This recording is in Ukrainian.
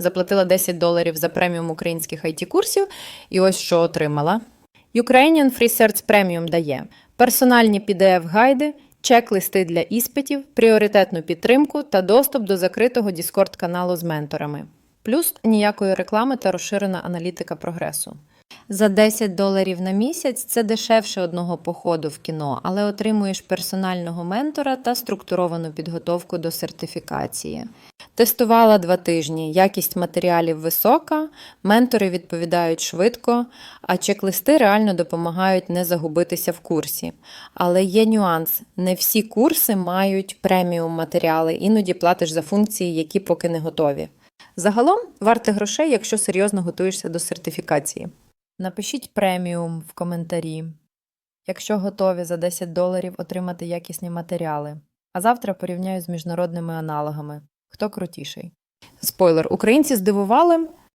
заплатила 10 доларів за преміум українських it курсів і ось що отримала. Ukrainian Free Search Premium дає персональні PDF-гайди, чек-листи для іспитів, пріоритетну підтримку та доступ до закритого Discord каналу з менторами. Плюс ніякої реклами та розширена аналітика прогресу. За 10 доларів на місяць це дешевше одного походу в кіно, але отримуєш персонального ментора та структуровану підготовку до сертифікації. Тестувала два тижні. Якість матеріалів висока, ментори відповідають швидко, а чек-листи реально допомагають не загубитися в курсі. Але є нюанс: не всі курси мають преміум матеріали, іноді платиш за функції, які поки не готові. Загалом варте грошей, якщо серйозно готуєшся до сертифікації. Напишіть преміум в коментарі, якщо готові за 10 доларів отримати якісні матеріали. А завтра порівняю з міжнародними аналогами. Хто крутіший? Спойлер: українці здивували,